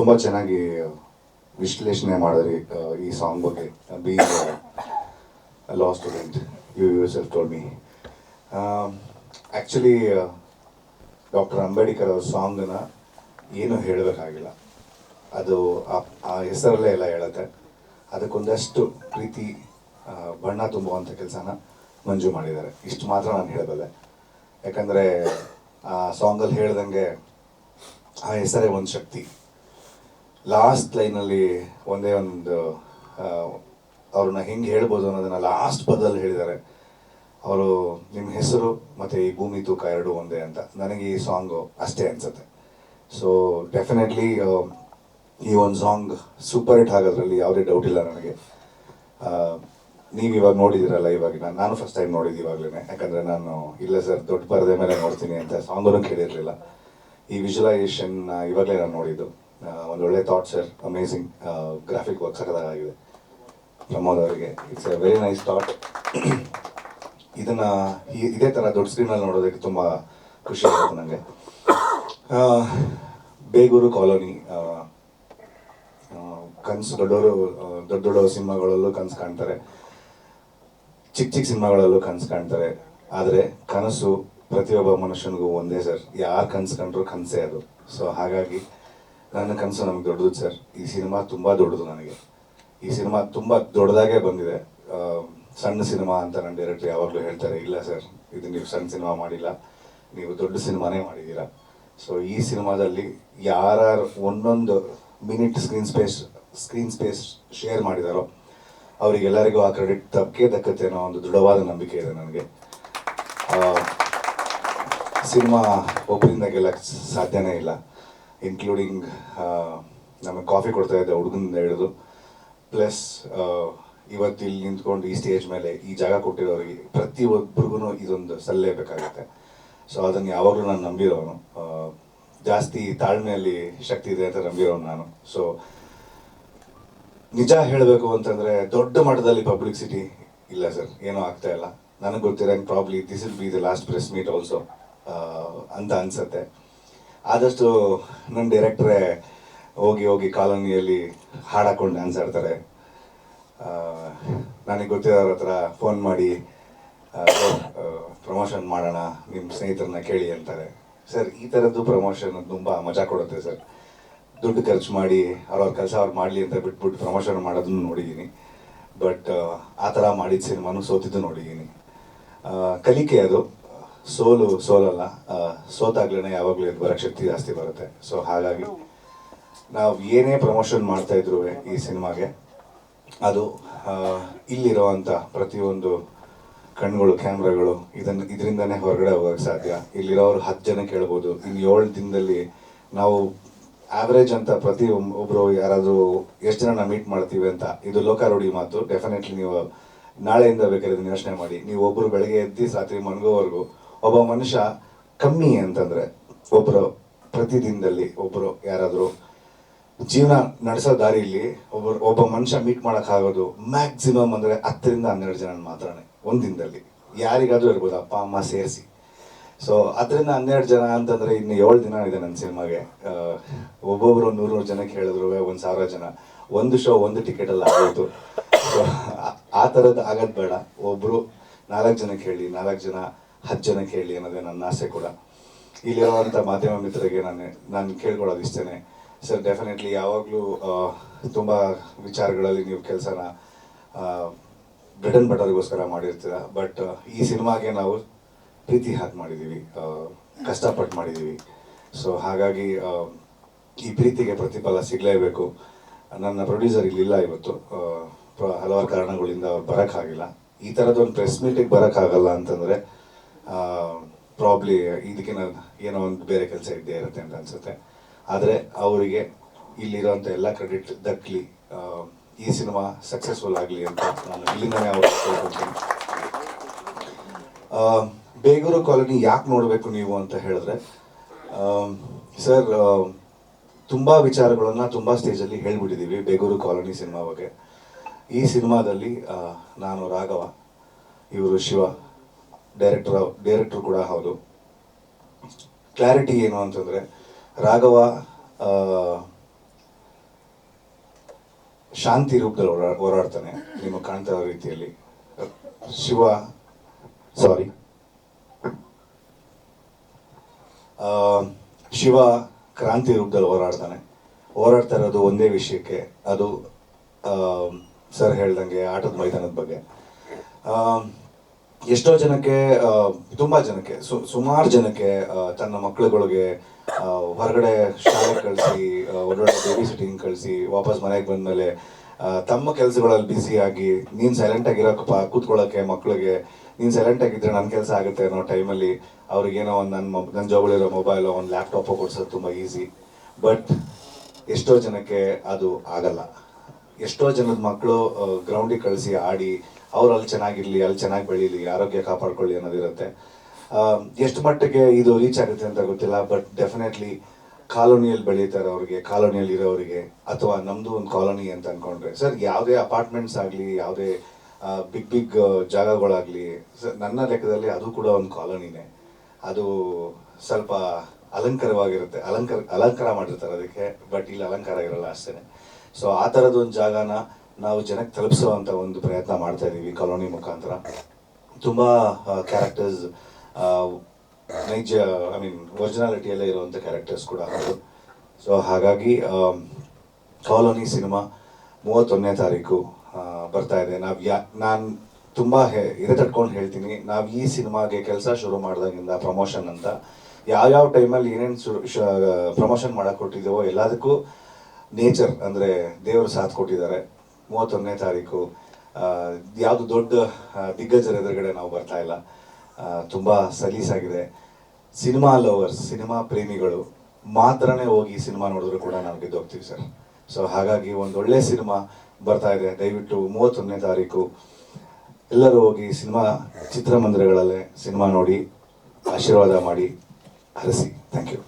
ತುಂಬ ಚೆನ್ನಾಗಿ ವಿಶ್ಲೇಷಣೆ ಮಾಡಿದ್ರಿ ಈ ಸಾಂಗ್ ಬಗ್ಗೆ. B law student you you self told me actually doctor Ambedkar ಅವ್ರ ಸಾಂಗನ್ನ ಏನು ಹೇಳಬೇಕಾಗಿಲ್ಲ. ಅದು ಆ- ಹೆಸರಲ್ಲೇ ಎಲ್ಲ ಹೇಳುತ್ತೆ. ಅದಕ್ಕೊಂದಷ್ಟು ಪ್ರೀತಿ ಬಣ್ಣ ತುಂಬುವಂಥ ಕೆಲಸನ ಮಂಜು ಮಾಡಿದ್ದಾರೆ. ಇಷ್ಟು ಮಾತ್ರ ನಾನು ಹೇಳಬಲ್ಲೆ. ಯಾಕಂದರೆ, ಆ ಸಾಂಗಲ್ಲಿ ಹೇಳ್ದಂಗೆ ಆ ಹೆಸರೇ ಒಂದು ಶಕ್ತಿ. ಲಾಸ್ಟ್ ಲೈನಲ್ಲಿ ಒಂದೇ ಒಂದು ಅವ್ರನ್ನ ಹೆಂಗೆ ಹೇಳ್ಬೋದು ಅನ್ನೋದನ್ನ ಲಾಸ್ಟ್ ಪದದಲ್ಲಿ ಹೇಳಿದ್ದಾರೆ. ಅವರು ನಿಮ್ಮ ಹೆಸರು ಮತ್ತು ಈ ಭೂಮಿ ತೂಕ ಎರಡು ಒಂದೇ ಅಂತ. ನನಗೆ ಈ ಸಾಂಗು ಅಷ್ಟೇ ಅನ್ಸುತ್ತೆ. ಸೊ ಡೆಫಿನೆಟ್ಲಿ ಈ ಒಂದು ಸಾಂಗ್ ಸೂಪರ್ ಹಿಟ್ ಆಗೋದ್ರಲ್ಲಿ ಯಾವುದೇ ಡೌಟ್ ಇಲ್ಲ ನನಗೆ. ನೀವು ಇವಾಗ ನೋಡಿದಿರಲ್ಲ ಇವಾಗ ನಾನು ನಾನು ಫಸ್ಟ್ ಟೈಮ್ ನೋಡಿದ್ದು ಇವಾಗಲೇ ಯಾಕಂದರೆ ನಾನು, ಇಲ್ಲ ಸರ್ ದೊಡ್ಡ ಪರದೆ ಮೇಲೆ ನೋಡ್ತೀನಿ ಅಂತ ಸಾಂಗನ್ನು ಕೇಳಿರಲಿಲ್ಲ. ಈ ವಿಜುವಲೈಸೇಷನ್ ಇವಾಗಲೇ ನಾನು ನೋಡಿದ್ದು. ಒಂದು ಒಳ್ಳೆ thought sir amazing graphic work ಸಕದಾಗಿದೆ Pramod ಅವರಿಗೆ. It's a very nice thought ಇದನ್ನ ಇದೇ ಥರ ದೊಡ್ಡ ಸ್ಕ್ರೀನಲ್ಲಿ ನೋಡೋದಕ್ಕೆ ತುಂಬ ಖುಷಿ ಆಗುತ್ತೆ ನನಗೆ ಬೇಗೂರು ಕಾಲೋನಿ ಕನಸು ದೊಡ್ಡವರು ದೊಡ್ಡ ದೊಡ್ಡ ಸಿನಿಮಾಗಳಲ್ಲೂ ಕನಸು ಕಾಣ್ತಾರೆ. ಚಿಕ್ಕ ಚಿಕ್ಕ ಸಿನಿಮಾಗಳಲ್ಲೂ ಕನಸು ಕಾಣ್ತಾರೆ. ಆದರೆ ಕನಸು ಪ್ರತಿಯೊಬ್ಬ ಮನುಷ್ಯನಿಗೂ ಒಂದೇ ಸರ್. ಯಾರು ಕನಸು ಕಂಡ್ರು ಕನಸೇ ಅದು. ಸೊ ಹಾಗಾಗಿ ನನ್ನ ಕನಸು ನಮ್ಗೆ ದೊಡ್ಡದು ಸರ್. ಈ ಸಿನಿಮಾ ತುಂಬ ದೊಡ್ಡದು ನನಗೆ. ಈ ಸಿನಿಮಾ ತುಂಬ ದೊಡ್ಡದಾಗೆ ಬಂದಿದೆ. ಸಣ್ಣ ಸಿನಿಮಾ ಅಂತ ನನ್ನ ಡೈರೆಕ್ಟರ್ ಯಾವಾಗಲೂ ಹೇಳ್ತಾರೆ, ಇಲ್ಲ ಸರ್, ಇದು ನೀವು ಸಣ್ಣ ಸಿನಿಮಾ ಮಾಡಿಲ್ಲ. ನೀವು ದೊಡ್ಡ ಸಿನಿಮಾನೇ ಮಾಡಿದ್ದೀರಾ. ಸೊ ಈ ಸಿನಿಮಾದಲ್ಲಿ ಯಾರು ಒಂದೊಂದು minute screen space screen space share ಮಾಡಿದಾರೋ, ಅವರಿಗೆಲ್ಲರಿಗೂ ಆ ಕ್ರೆಡಿಟ್ ತಪ್ಪೇ ದಕ್ಕತ್ತೆ ಅನ್ನೋ ಒಂದು ದೃಢವಾದ ನಂಬಿಕೆ ಇದೆ ನನಗೆ. ಸಿನಿಮಾ ಒಬ್ಬರಿಂದ ಗೆಲ್ಲಕ್ಕೆ ಸಾಧ್ಯನೇ ಇಲ್ಲ. ಇನ್ಕ್ಲೂಡಿಂಗ್ ನಮಗೆ ಕಾಫಿ ಕೊಡ್ತಾ ಇದ್ದೆ ಹುಡುಗನಿಂದ ಹಿಡಿದು. ಪ್ಲಸ್ ಇವತ್ತು ಇಲ್ಲಿ ನಿಂತ್ಕೊಂಡು ಈ ಸ್ಟೇಜ್ ಮೇಲೆ ಈ ಜಾಗ ಕೊಟ್ಟಿರೋರಿಗೆ ಪ್ರತಿ ಒಬ್ಬರಿಗೂ ಇದೊಂದು ಸಲ್ಲೇಬೇಕಾಗುತ್ತೆ ಸೊ ಅದನ್ನು ಯಾವಾಗಲೂ ನಾನು ನಂಬಿರೋನು. ಆ, ಜಾಸ್ತಿ ತಾಳ್ಮೆಯಲ್ಲಿ ಶಕ್ತಿ ಇದೆ ಅಂತ ನಂಬಿರೋನು ನಾನು. ಸೊ ನಿಜ ಹೇಳಬೇಕು ಅಂತಂದರೆ ದೊಡ್ಡ ಮಟ್ಟದಲ್ಲಿ ಪಬ್ಲಿಸಿಟಿ ಇಲ್ಲ ಸರ್ ಏನೂ ಆಗ್ತಾ ಇಲ್ಲ. ನನಗೆ ಗೊತ್ತಿರೋ probably this will be the last press meet also ಅಂತ ಅನ್ಸತ್ತೆ. ಆದಷ್ಟು ನನ್ನ ಡೈರೆಕ್ಟ್ರೇ ಹೋಗಿ ಹೋಗಿ ಕಾಲೋನಿಯಲ್ಲಿ ಹಾಡಾಕೊಂಡು ಡ್ಯಾನ್ಸ್ ಆಡ್ತಾರೆ. ನನಗೆ ಗೊತ್ತಿರೋರ ಹತ್ರ ಫೋನ್ ಮಾಡಿ ಪ್ರಮೋಷನ್ ಮಾಡೋಣ ನಿಮ್ಮ ಸ್ನೇಹಿತರನ್ನ ಕೇಳಿ ಅಂತಾರೆ. ಸರ್, ಈ ಥರದ್ದು ಪ್ರಮೋಷನ್ ತುಂಬ ಮಜಾ ಕೊಡುತ್ತೆ ಸರ್. ದುಡ್ಡು ಖರ್ಚು ಮಾಡಿ, ಅವ್ರವ್ರ ಕೆಲಸ ಅವ್ರು ಮಾಡಲಿ ಅಂತ ಬಿಟ್ಬಿಟ್ಟು ಪ್ರಮೋಷನ್ ಮಾಡೋದನ್ನು ನೋಡಿದ್ದೀನಿ ಬಟ್ ಆ ಥರ ಮಾಡಿದ ಸಿನಿಮಾನು ಸೋತಿದ್ದು ನೋಡಿದ್ದೀನಿ ಕಲಿಕೆ ಅದು. ಸೋಲು, ಸೋಲಲ್ಲ ಸೋತಾಗ್ಲೇನೆ ಸೋತಾಗ್ಲೇ ಯಾವಾಗಲೂ ಎದ್ದು ಬರೋಕ್ಕೆ ಶಕ್ತಿ ಜಾಸ್ತಿ ಬರುತ್ತೆ. ಸೊ ಹಾಗಾಗಿ ನಾವು ಏನೇ ಪ್ರಮೋಷನ್ ಮಾಡ್ತಾ ಇದ್ರು ಈ ಸಿನಿಮಾಗೆ, ಅದು ಇಲ್ಲಿರುವಂಥ ಪ್ರತಿಯೊಂದು ಕಣ್ಗಳು, ಕ್ಯಾಮ್ರಾಗಳು ಇದನ್ನು ಇದರಿಂದನೇ ಹೊರಗಡೆ ಹೋಗೋಕ್ಕೆ ಸಾಧ್ಯ. ಇಲ್ಲಿರೋರು ಹತ್ತು ಜನ ಕೇಳ್ಬೋದು. ಇನ್ನು ಏಳು ದಿನದಲ್ಲಿ ನಾವು ಆವ್ರೇಜ್ ಅಂತ ಪ್ರತಿ ಒಬ್ಬರು ಯಾರಾದರೂ ಎಷ್ಟು ಜನ ಮೀಟ್ ಮಾಡ್ತೀವಿ ಅಂತ, ಇದು ಲೋಕಾರೂಢಿ ಮಾತು. ಡೆಫಿನೆಟ್ಲಿ ನೀವು ನಾಳೆಯಿಂದ ಬೇಕಾದ್ರೆ ಯೋಚನೆ ಮಾಡಿ. ನೀವು ಒಬ್ಬರು ಬೆಳಗ್ಗೆ ಎದ್ದು ರಾತ್ರಿ ಮನ್ಗೋವರೆಗೂ ಒಬ್ಬ ಮನುಷ್ಯ ಕಮ್ಮಿ ಅಂತಂದ್ರೆ ಒಬ್ಬರು ಪ್ರತಿದಿನದಲ್ಲಿ ಒಬ್ಬರು ಯಾರಾದರೂ ಜೀವನ ನಡೆಸೋ ದಾರಿಯಲ್ಲಿ ಒಬ್ಬರು ಒಬ್ಬ ಮನುಷ್ಯ ಮೀಟ್ ಮಾಡೋಕ್ಕಾಗೋದು ಮ್ಯಾಕ್ಸಿಮಮ್ ಅಂದರೆ ಹತ್ತರಿಂದ ಹನ್ನೆರಡು ಜನ ಮಾತ್ರನೇ ಒಂದು ದಿನದಲ್ಲಿ ಯಾರಿಗಾದರೂ ಇರ್ಬೋದು, ಅಪ್ಪ, ಅಮ್ಮ ಸೇರಿಸಿ. ಸೊ ಅದರಿಂದ ಹನ್ನೆರಡು ಜನ ಅಂತಂದ್ರೆ ಇನ್ನು ಏಳು ದಿನ ಇದೆ ನನ್ನ ಸಿನಿಮಾಗೆ. ಒಬ್ಬೊಬ್ರು ನೂರು ನೂರು ಜನಕ್ಕೆ ಹೇಳಿದ್ರು, ಒಂದು ಸಾವಿರ ಜನ. ಒಂದು ಶೋ ಒಂದು ಟಿಕೆಟಲ್ಲಿ ಆಗೋಯ್ತು. ಸೊ ಆ ಥರದ್ದು ಆಗೋದು ಬೇಡ. ಒಬ್ಬರು ನಾಲ್ಕು ಜನಕ್ಕೆ ಹೇಳಿ, ನಾಲ್ಕು ಜನ ಹತ್ತು ಜನಕ್ಕೆ ಹೇಳಿ ಅನ್ನೋದೇ ನನ್ನ ಆಸೆ ಕೂಡ. ಇಲ್ಲಿರುವಂಥ ಮಾಧ್ಯಮ ಮಿತ್ರರಿಗೆ ನಾನು ನಾನು ಕೇಳ್ಕೊಳ್ಳೋದು ಇಷ್ಟೇ ಸರ್ ಡೆಫಿನೆಟ್ಲಿ ಯಾವಾಗಲೂ ತುಂಬ ವಿಚಾರಗಳಲ್ಲಿ ನೀವು ಕೆಲಸನ ಬ್ರಿಟನ್ ಭಟರಿಗೋಸ್ಕರ ಮಾಡಿರ್ತೀರ. ಬಟ್ ಈ ಸಿನಿಮಾಗೆ ನಾವು ಪ್ರೀತಿ ಹಾಕಿ ಮಾಡಿದ್ದೀವಿ ಕಷ್ಟಪಟ್ಟು ಮಾಡಿದ್ದೀವಿ ಸೊ ಹಾಗಾಗಿ ಈ ಪ್ರೀತಿಗೆ ಪ್ರತಿಫಲ ಸಿಗಲೇಬೇಕು. ನನ್ನ ಪ್ರೊಡ್ಯೂಸರ್ ಇಲ್ಲಿಲ್ಲ ಇವತ್ತು. ಹಲವಾರು ಕಾರಣಗಳಿಂದ ಅವ್ರು ಬರೋಕ್ಕಾಗಿಲ್ಲ. ಈ ಥರದೊಂದು ಪ್ರೆಸ್ ಮೀಟಿಗೆ ಬರೋಕ್ಕಾಗಲ್ಲ ಅಂತಂದರೆ ಪ್ರಾಬ್ಲಿ ಇದಕ್ಕೆ ನಾನು ಏನೋ ಒಂದು ಬೇರೆ ಕೆಲಸ ಇದ್ದೇ ಇರುತ್ತೆ ಅಂತ ಅನಿಸುತ್ತೆ. ಆದರೆ ಅವರಿಗೆ ಇಲ್ಲಿರೋಂಥ ಎಲ್ಲ ಕ್ರೆಡಿಟ್ ದಕ್ಕಲಿ ಈ ಸಿನಿಮಾ ಸಕ್ಸಸ್ಫುಲ್ ಆಗಲಿ ಅಂತ ನಾನು ಇಲ್ಲಿಂದನೇ ಅವ್ರು ಕೇಳ್ಕೊಳ್ತೀನಿ ಬೇಗೂರು ಕಾಲೋನಿ ಯಾಕೆ ನೋಡಬೇಕು ನೀವು ಅಂತ ಹೇಳಿದ್ರೆ ಸರ್ ತುಂಬ ವಿಚಾರಗಳನ್ನು ತುಂಬ ಸ್ಟೇಜಲ್ಲಿ ಹೇಳ್ಬಿಟ್ಟಿದ್ದೀವಿ ಬೇಗೂರು ಕಾಲೋನಿ ಸಿನಿಮಾ ಬಗ್ಗೆ. ಈ ಸಿನಿಮಾದಲ್ಲಿ ನಾನು ರಾಘವ, ಇವರು ಶಿವ ಡೈರೆಕ್ಟರ್ ಡೈರೆಕ್ಟರ್ ಕೂಡ ಹೌದು. ಕ್ಲಾರಿಟಿ ಏನು ಅಂತಂದರೆ, ರಾಘವ ಶಾಂತಿ ರೂಪದಲ್ಲಿ ಓಡಾ, ಹೋರಾಡ್ತಾನೆ ನಿಮಗೆ ಕಾಣ್ತಾ ಇರೋ ರೀತಿಯಲ್ಲಿ. ಶಿವ ಸಾರಿ ಶಿವ ಕ್ರಾಂತಿ ರೂಪದಲ್ಲಿ ಹೋರಾಡ್ತಾನೆ. ಹೋರಾಡ್ತಾ ಇರೋದು ಒಂದೇ ವಿಷಯಕ್ಕೆ, ಅದು ಸರ್ ಹೇಳ್ದಂಗೆ ಆಟದ ಮೈದಾನದ ಬಗ್ಗೆ. ಎಷ್ಟೋ ಜನಕ್ಕೆ ತುಂಬಾ ಜನಕ್ಕೆ ಸುಮಾರು ಜನಕ್ಕೆ ತನ್ನ ಮಕ್ಕಳುಗಳಿಗೆ ಹೊರಗಡೆ ಶಾಲೆ ಕಳಿಸಿ ಒಳ್ಳೊಳ್ಳೆ ಬೇಬಿ ಸಿಟ್ಟಿಂಗ್ ಕಳಿಸಿ, ವಾಪಸ್ ಮನೆಗೆ ಬಂದಮೇಲೆ ತಮ್ಮ ಕೆಲಸಗಳಲ್ಲಿ ಬ್ಯುಸಿ ಆಗಿ, ನೀನು ಸೈಲೆಂಟ್ ಆಗಿರೋಕಪ್ಪ ಕೂತ್ಕೊಳ್ಳೋಕೆ ಮಕ್ಕಳಿಗೆ, ನೀನು ಸೈಲೆಂಟ್ ಆಗಿದ್ರೆ ನನ್ನ ಕೆಲಸ ಆಗುತ್ತೆ ಅನ್ನೋ ಟೈಮಲ್ಲಿ ಅವ್ರಿಗೇನೋ ಒಂದು ನನ್ನ ನನ್ನ ಜೋಬಳಿರೋ ಮೊಬೈಲು ಒಂದು ಲ್ಯಾಪ್ಟಾಪು ಕೊಡ್ಸೋದು ತುಂಬ ಈಸಿ ಬಟ್ ಎಷ್ಟೋ ಜನಕ್ಕೆ ಅದು ಆಗಲ್ಲ. ಎಷ್ಟೋ ಜನದ ಮಕ್ಕಳು ಗ್ರೌಂಡಿಗೆ ಕಳಿಸಿ, ಆಡಿ ಅವ್ರು ಅಲ್ಲಿ ಚೆನ್ನಾಗಿರಲಿ, ಅಲ್ಲಿ ಚೆನ್ನಾಗಿ ಬೆಳೀಲಿ, ಆರೋಗ್ಯ ಕಾಪಾಡ್ಕೊಳ್ಳಿ ಅನ್ನೋದಿರುತ್ತೆ. ಎಷ್ಟು ಮಟ್ಟಿಗೆ ಇದು ರೀಚ್ ಆಗುತ್ತೆ ಅಂತ ಗೊತ್ತಿಲ್ಲ ಬಟ್ ಡೆಫಿನೆಟ್ಲಿ ಕಾಲೋನಿಯಲ್ಲಿ ಬೆಳೀತಾರೆ ಅವ್ರಿಗೆ ಕಾಲೋನಿಯಲ್ಲಿ ಇರೋರಿಗೆ ಅಥವಾ ನಮ್ಮದು ಒಂದು ಕಾಲೋನಿ ಅಂತ ಅಂದ್ಕೊಂಡ್ರೆ ಸರ್, ಯಾವುದೇ ಅಪಾರ್ಟ್ಮೆಂಟ್ಸ್ ಆಗಲಿ, ಯಾವುದೇ ಬಿಗ್ ಬಿಗ್ ಜಾಗಗಳಾಗಲಿ, ಸರ್, ನನ್ನ ಲೆಕ್ಕದಲ್ಲಿ ಅದು ಕೂಡ ಒಂದು ಕಾಲೋನಿನೇ. ಅದು ಸ್ವಲ್ಪ ಅಲಂಕಾರವಾಗಿರುತ್ತೆ. ಅಲಂಕಾರ ಅಲಂಕಾರ ಮಾಡಿರ್ತಾರೆ ಅದಕ್ಕೆ ಬಟ್ ಇಲ್ಲಿ ಅಲಂಕಾರ ಇರಲ್ಲ ಅಷ್ಟೇ ಸೊ ಆ ಥರದ ಒಂದು ಜಾಗನ ನಾವು ಜನಕ್ಕೆ ತಲುಪಿಸುವಂಥ ಒಂದು ಪ್ರಯತ್ನ ಮಾಡ್ತಾ ಇದ್ದೀವಿ ಕಾಲೋನಿ ಮುಖಾಂತರ. ತುಂಬ ಕ್ಯಾರೆಕ್ಟರ್ಸ್ ನೈಜ ಐ ಮೀನ್ ಒರಿಜಿನಾಲಿಟಿಯಲ್ಲೇ ಇರುವಂಥ ಕ್ಯಾರೆಕ್ಟರ್ಸ್ ಕೂಡ ಅದು. ಸೊ ಹಾಗಾಗಿ ಕಾಲೋನಿ ಸಿನಿಮಾ ಮೂವತ್ತೊಂದನೇ ತಾರೀಕು ಬರ್ತಾ ಇದೆ. ನಾವು ಯಾ, ನಾನು ತುಂಬ ಇದೆ ತಟ್ಕೊಂಡು ಹೇಳ್ತೀನಿ. ನಾವು ಈ ಸಿನಿಮಾಗೆ ಕೆಲಸ ಶುರು ಮಾಡಿದಾಗಿಂದ ಪ್ರಮೋಷನ್ ಅಂತ, ಯಾವ್ಯಾವ ಟೈಮಲ್ಲಿ ಏನೇನು ಪ್ರಮೋಷನ್ ಮಾಡಕ್ಕೆ ಕೊಟ್ಟಿದ್ದೇವೋ ಎಲ್ಲದಕ್ಕೂ ನೇಚರ್ ಅಂದರೆ ದೇವರು ಸಾಥ್ ಕೊಟ್ಟಿದ್ದಾರೆ. ಮೂವತ್ತೊಂದನೇ ತಾರೀಕು ಯಾವುದು ದೊಡ್ಡ ದಿಗ್ಗಜರ ಎದುರುಗಡೆ ನಾವು ಬರ್ತಾ ಇಲ್ಲ. ತುಂಬ ತುಂಬಾ ಸಲೀಸಾಗಿದೆ. ಸಿನಿಮಾ ಲವರ್ಸ್, ಸಿನಿಮಾ ಪ್ರೇಮಿಗಳು ಮಾತ್ರನೇ ಹೋಗಿ ಸಿನಿಮಾ ನೋಡಿದ್ರು ಕೂಡ ನಾವು ಗೆದ್ದೋಗ್ತೀವಿ ಸರ್. ಸೊ ಹಾಗಾಗಿ ಒಂದು ಒಳ್ಳೆ ಸಿನಿಮಾ ಬರ್ತಾ ಇದೆ. ದಯವಿಟ್ಟು ಮೂವತ್ತೊಂದನೇ ತಾರೀಕು ಎಲ್ಲರೂ ಹೋಗಿ ಸಿನಿಮಾ ಚಿತ್ರಮಂದಿರಗಳಲ್ಲೇ ಸಿನಿಮಾ ನೋಡಿ, ಆಶೀರ್ವಾದ ಮಾಡಿ, ಹರಿಸಿ. Thank you.